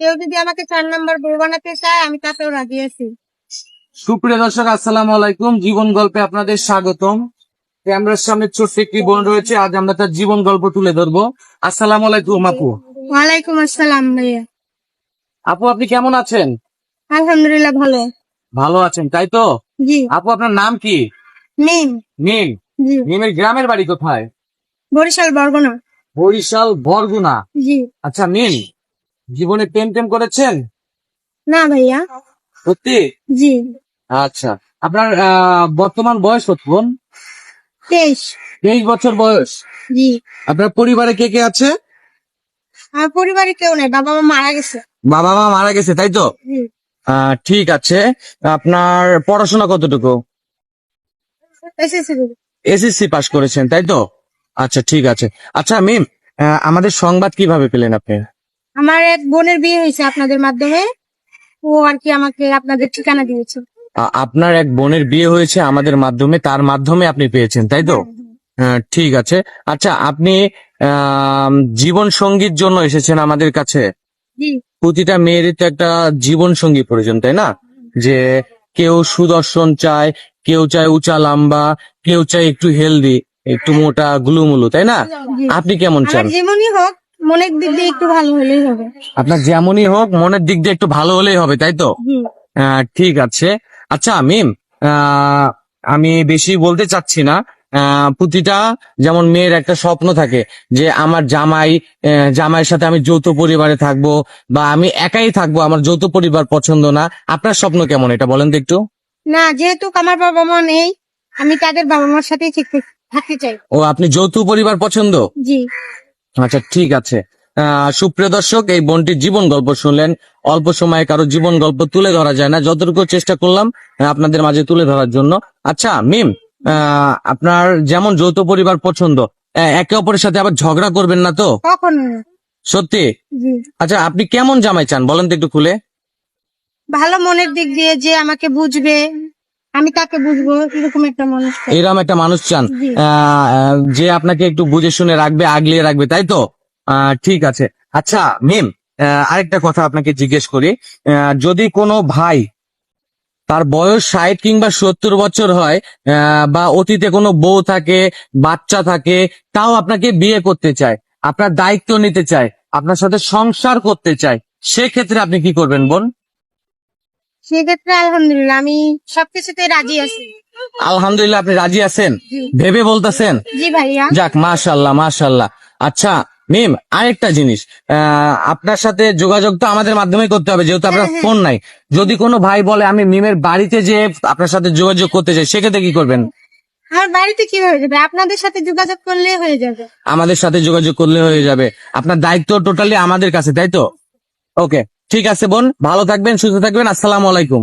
কেউ যদি আমাকে চার নাম্বার বউ বানাতে চায় আমি তাতেও রাজি আছি। সুপ্রিয় দর্শক আসসালামু আলাইকুম। জীবন গল্পে আপনাদের স্বাগতম। ক্যামেরার সামনে ছোট্ট একটি বোন রয়েছে। আজ আমরা তার জীবন গল্প তুলে ধরবো। আসসালামু আলাইকুম আপু। ওয়ালাইকুম আসসালাম ভাইয়া। আপু আপনি কেমন আছেন? আলহামদুলিল্লাহ ভালো। ভালো আছেন তাই তো? জি। আপু আপনার নাম কি? মিম মিম জি। মিমের গ্রামের বাড়ি কোথায়? বরিশাল বরগুনা। বরিশাল বরগুনা। জি। আচ্ছা মিম জীবনে প্রেম টেম করেছেন? না ভাইয়া। সত্যি? জি। আচ্ছা। আপনার বর্তমান বয়স কত বোন? তেইশ। তেইশ বছর বয়স। জি। আপনার পরিবারে কে কে আছে? আমার পরিবারে কেউ নেই বাবা মা মারা গেছে। বাবা মা মারা গেছে তাই তো? ঠিক আছে। আপনার পড়াশোনা কতটুকু? এসএসসি। পাস করেছেন তাই তো? আচ্ছা ঠিক আছে। আচ্ছা মিম আমাদের সংবাদ কীভাবে পেলেন আপনি? আমার এক বোনের বিয়ে হয়েছে আপনাদের মাধ্যমে। ও আর কি আমাকে আপনাদের ঠিকানা দিয়েছে। আপনার এক বোনের বিয়ে হয়েছে আমাদের মাধ্যমে তার মাধ্যমে আপনি পেয়েছেন তাই তো? হ্যাঁ, ঠিক আছে। আচ্ছা আপনি জীবন সঙ্গীর জন্য এসেছেন আমাদের কাছে? প্রতিটা মেয়েরই তো একটা জীবন সঙ্গী প্রয়োজন তাই না? যে কেউ সুদর্শন চায় কেউ চায় উঁচা লম্বা কেউ চায় একটু হেলদি একটু মোটা গুলুমুলু তাই না? আপনি কেমন চান? যেমনই হোক মনের দিক দিয়ে একটু ভালো হলেই হবে। আপনার যেমনই হোক মনের দিক দিয়ে একটু ভালো হলেই হবে তাই তো? ঠিক আছে। আচ্ছা মিম আমি বেশি বলতে চাচ্ছি না। প্রতিটা যেমন মেয়ের একটা স্বপ্ন থাকে যে আমার জামাই জামাইয়ের সাথে আমি যৌথ পরিবারে থাকব বা আমি একাই থাকব আমার যৌথ পরিবার পছন্দ না। আপনার স্বপ্ন কেমন এটা বলেন তো একটু? না যেহেতু আমার বাবা মা নেই আমি তাদের বাবা মার সাথেই থাকতে চাই। ও আপনি যৌথ পরিবার পছন্দ? জি। আচ্ছা ঠিক আছে। আহ, সুপ্রিয় দর্শক এই বোনটির জীবন গল্প শুনলেন। অল্প সময়ে কারও জীবন গল্প তুলে ধরা যায় না। যতটুকু চেষ্টা করলাম আপনাদের মাঝে তুলে ধরার জন্য। আচ্ছা মিম আপনার যেমন যৌথ পরিবার পছন্দ একে অপরের সাথে আবার ঝগড়া করবেন না তো? সত্যি? আচ্ছা আপনি কেমন জামাই চান? বলেন তো একটু খুলে। ভালো মনের দিক দিয়ে যে আমাকে বুঝবে আমি তাকে বুঝব এরকম একটা মানুষ। এরকম একটা মানুষ চান। যে আপনাকে একটু বুঝে শুনে রাখবে আগলিয়ে রাখবে তাই তো? ঠিক আছে। আচ্ছা মিম আরেকটা কথা আপনাকে জিজ্ঞেস করি। যদি কোনো ভাই তার বয়স ষাট কিংবা সত্তর বছর হয় আহ, বা অতীতে কোনো বউ থাকে বাচ্চা থাকে তাও আপনাকে বিয়ে করতে চায় আপনার দায়িত্ব নিতে চায় আপনার সাথে সংসার করতে চায় সেক্ষেত্রে আপনি কি করবেন বোন সেক্ষেত্রে আলহামদুলিল্লাহ আমি সবকিছুতে রাজি আছি। আলহামদুলিল্লাহ আপনি রাজি আছেন? ভেবে বলতেছেন? জি ভাইয়া। যাক মাশাল্লাহ মাশাল্লাহ আচ্ছা মিম আরেকটা জিনিস আহ, আপনার সাথে যোগাযোগ তো আমাদের মাধ্যমে করতে হবে যেহেতু আপনার হ্যাঁ, হ্যাঁ। ফোন নাই। যদি কোনো ভাই বলে আমি মিমের বাড়িতে যে আপনার সাথে যোগাযোগ করতে চাই সেক্ষেত্রে কি করবেন? আমার বাড়িতে কি হয়ে যাবে? আপনাদের সাথে যোগাযোগ করলে হয়ে যাবে। আমাদের সাথে যোগাযোগ করলে হয়ে যাবে। আপনার দায়িত্ব টোটালি আমাদের কাছে তাই তো? ওকে ঠিক আছে বোন ভালো থাকবেন সুস্থ থাকবেন আসসালামু আলাইকুম।